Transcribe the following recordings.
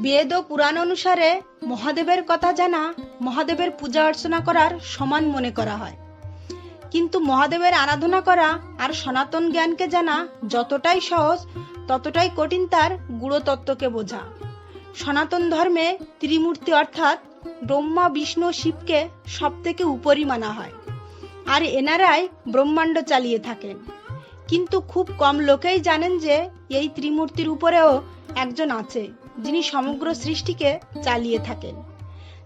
বেদ ও পুরাণ অনুসারে মহাদেবের কথা জানা, মহাদেবের পূজা অর্চনা করার সমান মনে করা হয়। কিন্তু মহাদেবের আরাধনা করা আর সনাতন জ্ঞানকে জানা যতটাই সহজ, ততটাই কঠিন তার গুড়ো তত্ত্বকে বোঝা। সনাতন ধর্মে ত্রিমূর্তি অর্থাৎ ব্রহ্মা, বিষ্ণু শিবকে সব থেকে উপরই মানা হয়। আর এনারাই ব্রহ্মাণ্ড চালিয়ে থাকেন। কিন্তু খুব কম লোকেই জানেন যে এই ত্রিমূর্তির উপরেও একজন আছে। যিনি সমগ্র সৃষ্টিকে চালিয়ে থাকেন।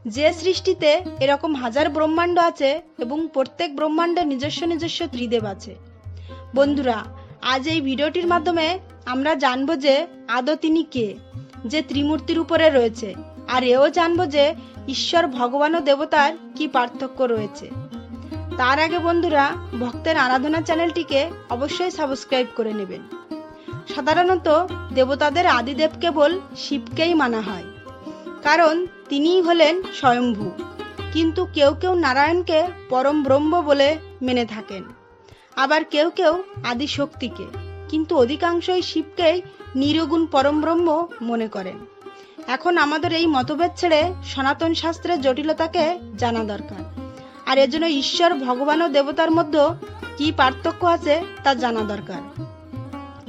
যে সৃষ্টিতে এরকম হাজার ব্রহ্মাণ্ড আছে এবং প্রত্যেক ব্রহ্মাণ্ডে নিজস্ব নিজস্ব ত্রিদেব আছে। বন্ধুরা, আজ এই ভিডিওটির মাধ্যমে আমরা জানব যে আদৌ তিনি কে, যে ত্রিমূর্তির উপরে রয়েছে, আর এও জানব যে ঈশ্বর ভগবান ও দেবতার কি পার্থক্য রয়েছে। তার আগে বন্ধুরা, ভক্তের আরাধনা চ্যানেলটিকে অবশ্যই সাবস্ক্রাইব করে নেবেন। সাধারণত দেবতাদের আদিদেব কেবল শিবকেই মানা হয়। কারণ তিনিই হলেন স্বয়ম্ভু। কিন্তু কেউ কেউ নারায়ণকে পরম ব্রহ্ম বলে মেনে থাকেন। আবার কেউ কেউ আদি শক্তিকে কিন্তু অধিকাংশই শিবকেই নিরগুণ পরম ব্রহ্ম মনে করেন। এখন আমাদের এই মতভেদ ছেড়ে সনাতন শাস্ত্রের জটিলতাকে জানা দরকার। আর এজন্য ঈশ্বর, ভগবান ও দেবতার মধ্যে কি পার্থক্য আছে তা জানা দরকার।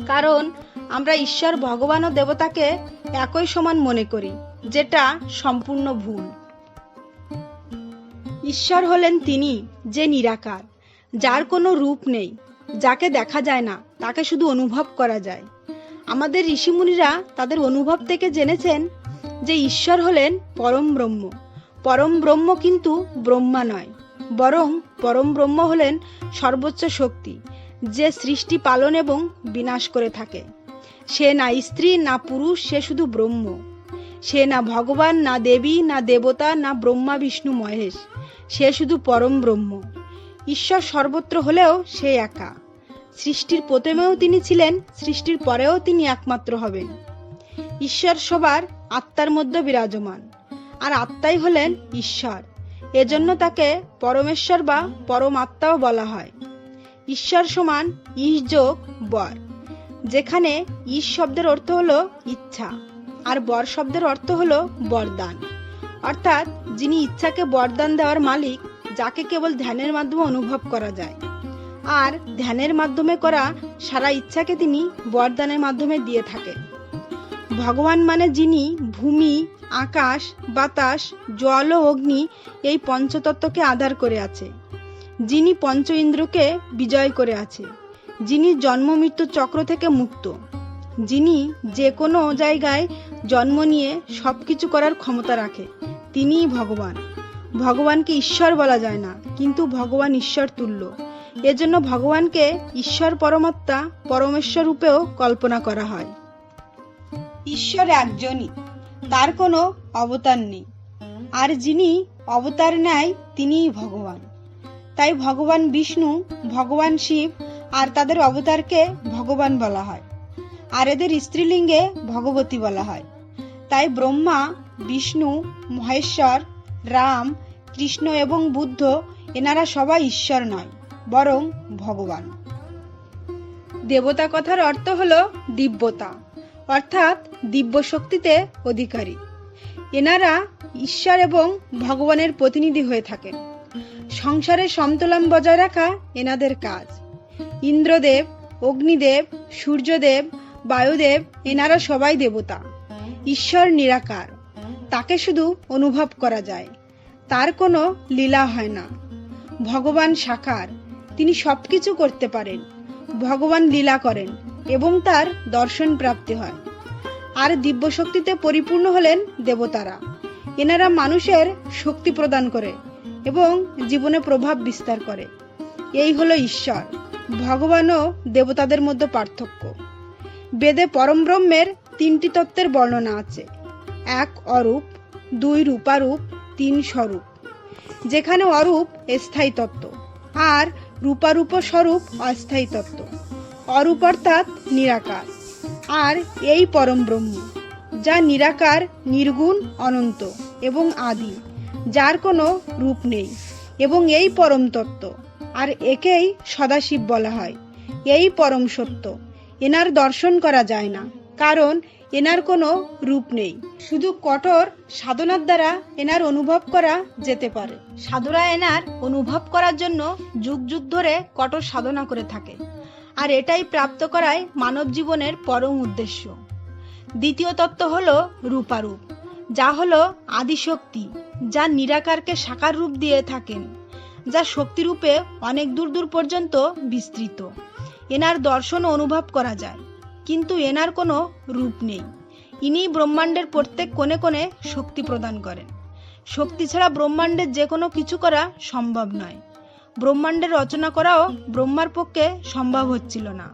কারণ আমরা ঈশ্বর, ভগবান ও দেবতাকে একই সমান মনে করি, যেটা সম্পূর্ণ ভুল। ঈশ্বর হলেন তিনি যে নিরাকার, যার কোনো রূপ নেই, যাকে দেখা যায় না, তাকে শুধু অনুভব করা যায়। আমাদের ঋষিমুনিরা তাদের অনুভব থেকে জেনেছেন যে ঈশ্বর হলেন পরম ব্রহ্ম। পরম ব্রহ্ম কিন্তু ব্রহ্মা নয়, বরং পরম ব্রহ্ম হলেন সর্বোচ্চ শক্তি। যে সৃষ্টি পালন এবং বিনাশ করে থাকে। সে না স্ত্রী, না পুরুষ, সে শুধু ব্রহ্ম। সে না ভগবান, না দেবী, না দেবতা, না ব্রহ্মা, বিষ্ণু, মহেশ। সে শুধু পরম ব্রহ্ম। ঈশ্বর সর্বত্র হলেও সে একা। সৃষ্টির প্রথমেও তিনি ছিলেন, সৃষ্টির পরেও তিনি একমাত্র হবেন। ঈশ্বর সবার আত্মার মধ্যে বিরাজমান। আর আত্মাই হলেন ঈশ্বর। এজন্য তাকে পরমেশ্বর বা পরমাত্মাও বলা হয়। ঈশ্বর সমান ইশ যোগ বর, যেখানে ইশ শব্দের অর্থ হলো ইচ্ছা আর বর শব্দের অর্থ হলো বরদান। অর্থাৎ যিনি ইচ্ছাকে বরদান দেওয়ার মালিক, যাকে কেবল ধ্যানের মাধ্যমে অনুভব করা যায়। আর ধ্যানের মাধ্যমে করা সারা ইচ্ছাকে তিনি বরদানের মাধ্যমে দিয়ে থাকে। ভগবান মানে যিনি ভূমি, আকাশ, বাতাস, জল ও অগ্নি এই পঞ্চতত্ত্বকে আধার করে আছে। যিনি পঞ্চ ইন্দ্রকে বিজয় করে আছে, যিনি জন্ম মৃত্যু চক্র থেকে মুক্ত, যিনি যে কোনো জায়গায় জন্ম নিয়ে সব কিছু করার ক্ষমতা রাখে, তিনিই ভগবান। ভগবানকে ঈশ্বর বলা যায় না, কিন্তু ভগবান ঈশ্বর তুল্য। এজন্য ভগবানকে ঈশ্বর পরমাত্মা পরমেশ্বর রূপেও কল্পনা করা হয়। ঈশ্বর একজনই, তার কোনো অবতার নেই। আর যিনি অবতার নেয়, তিনিই ভগবান। তাই ভগবান বিষ্ণু, ভগবান শিব আর তাদের অবতারকে ভগবান বলা হয়। আর এদের স্ত্রীলিঙ্গে ভগবতী বলা হয়। তাই ব্রহ্মা, বিষ্ণু, মহেশ্বর, রাম, কৃষ্ণ এবং বুদ্ধ এনারা সবাই ঈশ্বর নয়, বরং ভগবান। দেবতা কথার অর্থ হল দিব্যতা, অর্থাৎ দিব্য শক্তিতে অধিকারী। এনারা ঈশ্বর এবং ভগবানের প্রতিনিধি হয়ে থাকেন। সংসারে সমতোলন বজায় রাখা এনাদের কাজ। ইন্দ্রদেব, অগ্নিদেব, সূর্যদেব, বায়ুদেব, এনারা সবাই দেবতা। ঈশ্বর নিরাকার। তাকে শুধু অনুভব করা যায়। তার কোনো লীলা হয় না। ভগবান সাকার। তিনি সবকিছু করতে পারেন। ভগবান লীলা করেন এবং তার দর্শন প্রাপ্তি হয়। আর দিব্য শক্তিতে পরিপূর্ণ হলেন দেবতারা। এনারা মানুষের শক্তি প্রদান করে। এবং জীবনে প্রভাব বিস্তার করে। এই হলো ঈশ্বর। ভগবান ও দেবতাদের মধ্যে পার্থক্য। বেদে পরম ব্রহ্মের তিনটি তত্ত্বের বর্ণনা আছে। এক অরূপ, দুই রূপারূপ, তিন স্বরূপ। যেখানে অরূপ স্থায়ী তত্ত্ব আর রূপারূপ স্বরূপ অস্থায়ী তত্ত্ব। অরূপ অর্থাৎ নিরাকার। আর এই পরম ব্রহ্ম, যা নিরাকার, নির্গুণ, অনন্ত এবং আদি। যার কোনো রূপ নেই, এবং এই পরম তত্ত্ব, আর একেই সদাশিব বলা হয়। এই পরম সত্য, এনার দর্শন করা যায় না, কারণ এনার কোনো রূপ নেই। শুধু কঠোর সাধনার দ্বারা এনার অনুভব করা যেতে পারে। সাধুরা এনার অনুভব করার জন্য যুগ যুগ ধরে কঠোর সাধনা করে থাকে, আর এটাই প্রাপ্ত করাই মানব জীবনের পরম উদ্দেশ্য। দ্বিতীয় তত্ত্ব হলো রূপারূপ, যা হলো আদিশক্তি। যা নিরাকারকে সাকার রূপ দিয়ে থাকেন, যা শক্তিরূপে অনেক দূর দূর পর্যন্ত বিস্তৃত। এনার দর্শন অনুভব করা যায়, কিন্তু এনার কোনো রূপ নেই। ইনি ব্রহ্মাণ্ডের প্রত্যেক কোণে কোণে শক্তি প্রদান করেন। শক্তি ছাড়া ব্রহ্মাণ্ডের যে কোনো কিছু করা সম্ভব নয়। ব্রহ্মাণ্ডের রচনা করাও ব্রহ্মার পক্ষে সম্ভব হচ্ছিল না।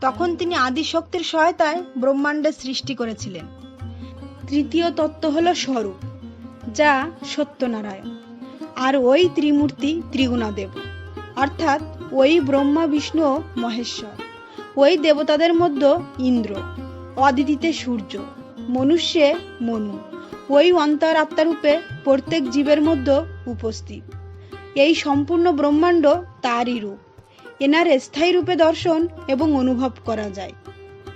তখন তিনি আদি শক্তির সহায়তায় ব্রহ্মাণ্ডের সৃষ্টি করেছিলেন। তৃতীয় তত্ত্ব হলো স্বরূপ। যা সত্যনারায়ণ। আর ওই ত্রিমূর্তি ত্রিগুণাদেব। অর্থাৎ ওই ব্রহ্মা, বিষ্ণু মহেশ্বর। ওই দেবতাদের মধ্যে ইন্দ্র, অদিতিতে সূর্য, মনুষ্যে মনু। ওই অন্তর আত্মারূপে প্রত্যেক জীবের মধ্যে উপস্থিত। এই সম্পূর্ণ ব্রহ্মাণ্ড তারই রূপ। এনার স্থায়ী রূপে দর্শন এবং অনুভব করা যায়।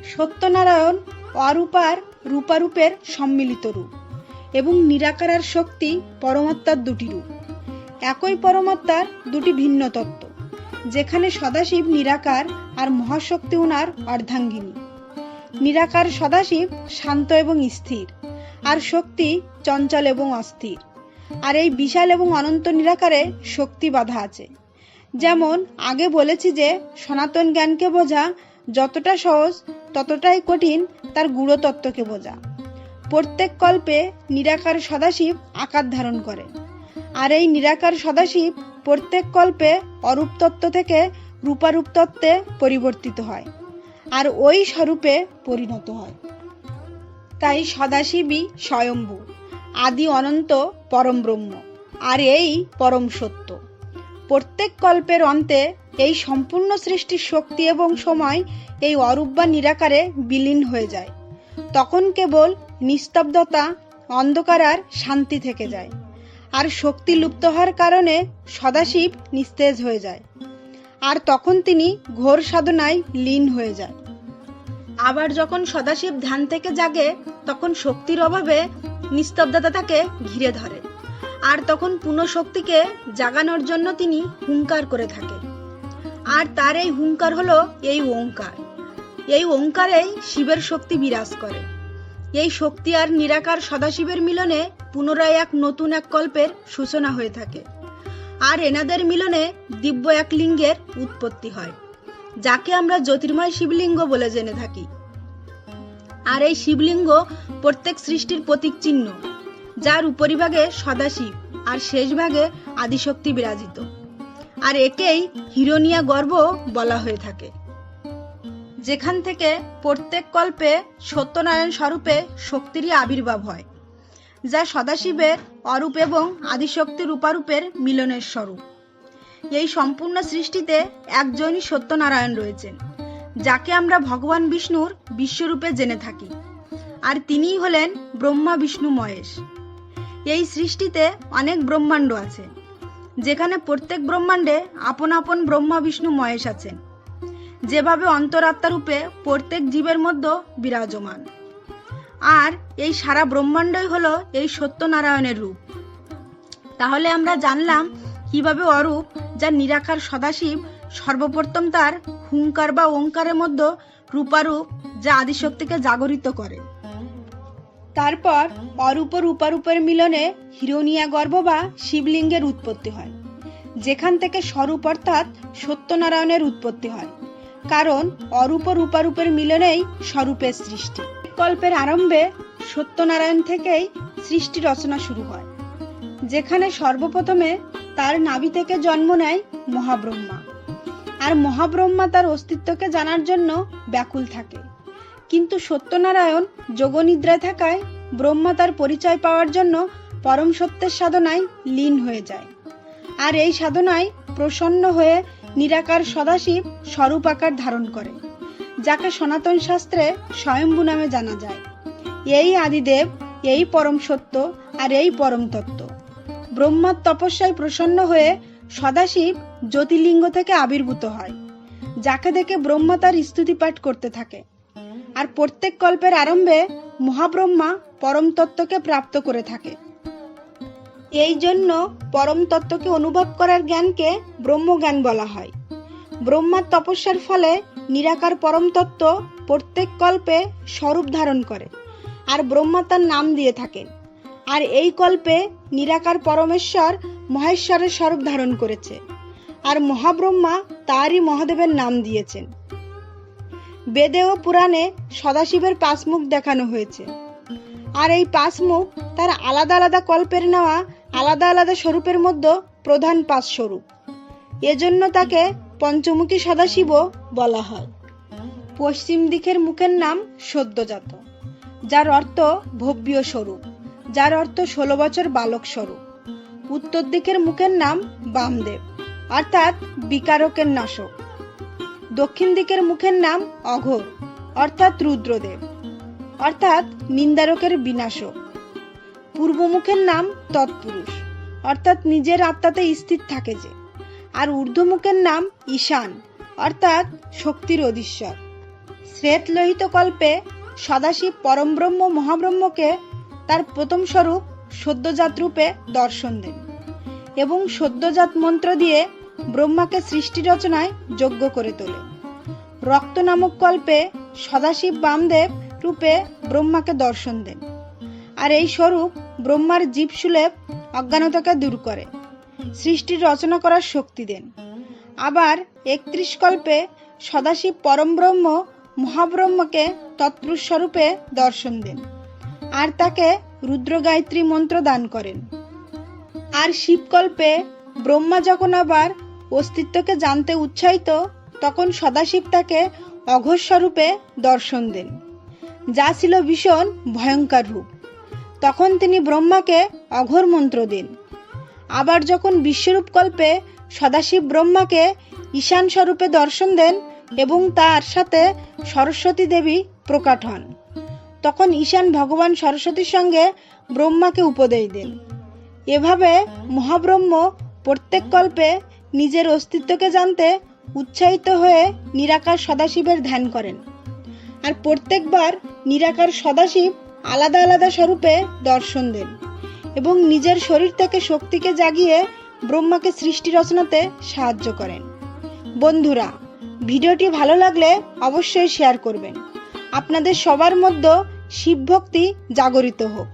সত্যনারায়ণ অরূপার রূপারূপের সম্মিলিত রূপ। এবং নিরাকারার শক্তি পরমাত্মার দুটি রূপ একই পরমাত্মার দুটি ভিন্ন তত্ত্ব, যেখানে সদাশিব নিরাকার আর মহাশক্তি উনার অর্ধাঙ্গিনী। নিরাকার সদাশিব শান্ত এবং স্থির, আর শক্তি চঞ্চল এবং অস্থির, আর এই বিশাল এবং অনন্ত নিরাকারে শক্তি বাধা আছে। যেমন আগে বলেছি যে সনাতন জ্ঞানকে বোঝা যতটা সহজ, ততটাই কঠিন তার গুড়ো তত্ত্বকে বোঝা। প্রত্যেক কল্পে নিরাকার সদাশিব আকার ধারণ করে। আর এই নিরাকার সদাশিব প্রত্যেক কল্পে অরূপ তত্ত্ব থেকে রূপারূপ তত্ত্বে পরিবর্তিত হয়, আর ওই স্বরূপে পরিণত হয়। তাই সদাশিবই স্বয়ম্ভু, আদি অনন্ত পরম ব্রহ্ম, আর এই পরম সত্য। প্রত্যেক কল্পের অন্তে এই সম্পূর্ণ সৃষ্টির শক্তি এবং সময় এই অরূপ বা নিরাকারে বিলীন হয়ে যায়। তখন কেবল নিস্তব্ধতা, অন্ধকার আর শান্তি থেকে যায়। আর শক্তি লুপ্ত হওয়ার কারণে সদাশিব নিস্তেজ হয়ে যায়। আর তখন তিনি ঘোর সাধনায় লীন হয়ে যায়। আবার যখন সদাশিব ধ্যান থেকে জাগে, তখন শক্তির অভাবে নিস্তব্ধতা তাকে ঘিরে ধরে। আর তখন পুনঃ শক্তিকে জাগানোর জন্য তিনি হুঙ্কার করে থাকে। আর তার এই হুঙ্কার হলো এই ওঙ্কার। এই ওঙ্কারেই শিবের শক্তি বিরাজ করে। এই শক্তি আর নিরাকার সদাশিবের মিলনে পুনরায় এক নতুন এক কল্পের সূচনা হয়ে থাকে। আর এনাদের মিলনে দিব্য এক লিঙ্গের উৎপত্তি হয়, যাকে আমরা জ্যোতির্ময় শিবলিঙ্গ বলে জেনে থাকি। আর এই শিবলিঙ্গ প্রত্যেক সৃষ্টির প্রতীক চিহ্ন, যার উপরিভাগে সদাশিব আর শেষ ভাগে আদিশক্তি বিরাজিত। আর একেই হিরোনিয়া গর্ব বলা হয়ে থাকে। যেখান থেকে প্রত্যেক কল্পে সত্যনারায়ণ স্বরূপে শক্তিরই আবির্ভাব হয়, যা সদাশিবের অরূপ এবং আদিশক্তি রূপারূপের মিলনের স্বরূপ। এই সম্পূর্ণ সৃষ্টিতে একজনই সত্যনারায়ণ রয়েছেন, যাকে আমরা ভগবান বিষ্ণুর বিশ্বরূপে জেনে থাকি, আর তিনিই হলেন ব্রহ্মা বিষ্ণু মহেশ। এই সৃষ্টিতে অনেক ব্রহ্মাণ্ড আছে, যেখানে প্রত্যেক ব্রহ্মাণ্ডে আপন আপন ব্রহ্মা বিষ্ণু মহেশ আছেন। যেভাবে অন্তরাত্মা রূপে প্রত্যেক জীবের মধ্যে বিরাজমান। আর এই সারা ব্রহ্মাণ্ডই হলো এই সত্যনারায়ণের রূপ। তাহলে আমরা জানলাম কীভাবে অরূপ, যা নিরাকার সদাশিব, সর্বপ্রথম তার হুঙ্কার বা ওঙ্কারের মধ্যে রূপারূপ, যা আদিশক্তিকে জাগরিত করে। তারপর অরূপ রূপারূপের মিলনে হিরোনিয়া গর্ভ বা শিবলিঙ্গের উৎপত্তি হয়, যেখান থেকে স্বরূপ অর্থাৎ সত্যনারায়ণের উৎপত্তি হয়। কারণ অরূপ রূপারূপের মিলনেই স্বরূপের সৃষ্টি। কল্পের আরম্ভে সত্যনারায়ণ থেকেই সৃষ্টি রচনা শুরু হয়, যেখানে সর্বপ্রথমে তার নাভি থেকে জন্ম নেয় মহাব্রহ্মা। আর মহাব্রহ্মা তার অস্তিত্বকে জানার জন্য ব্যাকুল থাকে। কিন্তু সত্যনারায়ণ যোগনিদ্রায় থাকায় ব্রহ্মা তার পরিচয় পাওয়ার জন্য পরম সত্যের সাধনায় লীন হয়ে যায়। আর এই সাধনায় প্রসন্ন হয়ে নিরাকার সদাশিব স্বরূপ আকার ধারণ করে, যাকে সনাতন শাস্ত্রে স্বয়ম্ভু নামে জানা যায়। এই আদিদেব, এই পরম সত্য আর এই পরম তত্ত্ব। ব্রহ্মার তপস্যায় প্রসন্ন হয়ে সদাশিব জ্যোতির্লিঙ্গ থেকে আবির্ভূত হয়, যাকে দেখে ব্রহ্মা তার স্তুতি পাঠ করতে থাকে। আর প্রত্যেক কল্পের আরম্ভে মহাব্রহ্মা পরম তত্ত্বকে প্রাপ্ত করে থাকে। এই জন্য পরম তত্ত্বকে অনুভব করার জ্ঞানকে ব্রহ্মজ্ঞান বলা হয়। ব্রহ্মার তপস্যার ফলে নিরাকার পরম তত্ত্ব প্রত্যেক কল্পে স্বরূপ ধারণ করে, আর ব্রহ্মা তার নাম দিয়ে থাকেন। আর এই কল্পে নিরাকার পরমেশ্বর মহেশ্বরের স্বরূপ ধারণ করেছে, আর মহাব্রহ্মা তারই মহাদেবের নাম দিয়েছেন। বেদে ও পুরাণে সদাশিবের পাঁচ মুখ দেখানো হয়েছে। আর এই পাঁচ মুখ তার আলাদা আলাদা কল্পের নেওয়া আলাদা আলাদা স্বরূপের মধ্যে প্রধান পাঁচ স্বরূপ। এজন্য তাকে পঞ্চমুখী সদাশিব বলা হয়। পশ্চিম দিকের মুখের নাম সদ্যজাত, যার অর্থ ভব্য স্বরূপ, যার অর্থ ষোলো বছর বালক স্বরূপ। উত্তর দিকের মুখের নাম বামদেব অর্থাৎ বিকারকের নাশক। দক্ষিণ দিকের মুখের নাম অঘোর, অর্থাৎ রুদ্রদেব, অর্থাৎ নিন্দারকের বিনাশক। পূর্ব মুখের নাম তৎপুরুষ, অর্থাৎ নিজের আত্মাতে স্থির থাকে যে। আর ঊর্ধ্বমুখের নাম ঈশান, অর্থাৎ শক্তির অধীশ্বর। শ্বেত লোহিত কল্পে সদাশিব পরমব্রহ্ম মহাব্রহ্মকে তার প্রথম স্বরূপ সদ্যজাত রূপে দর্শন দেন এবং সদ্যজাত মন্ত্র দিয়ে ব্রহ্মাকে সৃষ্টি রচনায় যোগ্য করে তোলে। রক্ত নামক কল্পে সদাশিব বামদেব রূপে ব্রহ্মাকে দর্শন দেন। আর এই স্বরূপ ব্রহ্মার জীব সুলেভ অজ্ঞানতাকে দূর করে, সৃষ্টির রচনা করার শক্তি দেন। আবার একত্রিশ কল্পে সদাশিব পরম ব্রহ্ম মহাব্রহ্মকে তৎপুরুষ স্বরূপে দর্শন দেন আর তাকে রুদ্র গায়ত্রী মন্ত্র দান করেন। আর শিবকল্পে ব্রহ্মা যখন আবার অস্তিত্বকে জানতে উৎসাহিত, তখন সদাশিব তাকে অঘোষ দর্শন দেন, যা ছিল ভীষণ ভয়ঙ্কর রূপ। তখন তিনি ব্রহ্মাকে অঘোর মন্ত্র দেন। আবার যখন বিশ্বরূপ কল্পে সদাশিব ব্রহ্মাকে ঈশান স্বরূপে দর্শন দেন এবং তার সাথে সরস্বতী দেবী প্রকাট হন, তখন ঈশান ভগবান সরস্বতীর সঙ্গে ব্রহ্মাকে উপদেশ দেন। এভাবে মহাব্রহ্ম প্রত্যেক কল্পে নিজের অস্তিত্বকে জানতে উৎসাহিত হয়ে নিরাকার সদাশিবের ধ্যান করেন। আর প্রত্যেকবার নিরাকার সদাশিব আলাদা আলাদা স্বরূপে দর্শন দেন এবং নিজের শরীর থেকে শক্তিকে জাগিয়ে ব্রহ্মাকে সৃষ্টি রচনাতে সাহায্য করেন। বন্ধুরা, ভিডিওটি ভালো লাগলে অবশ্যই শেয়ার করবেন। আপনাদের সবার মধ্যে শিবভক্তি জাগরিত হোক।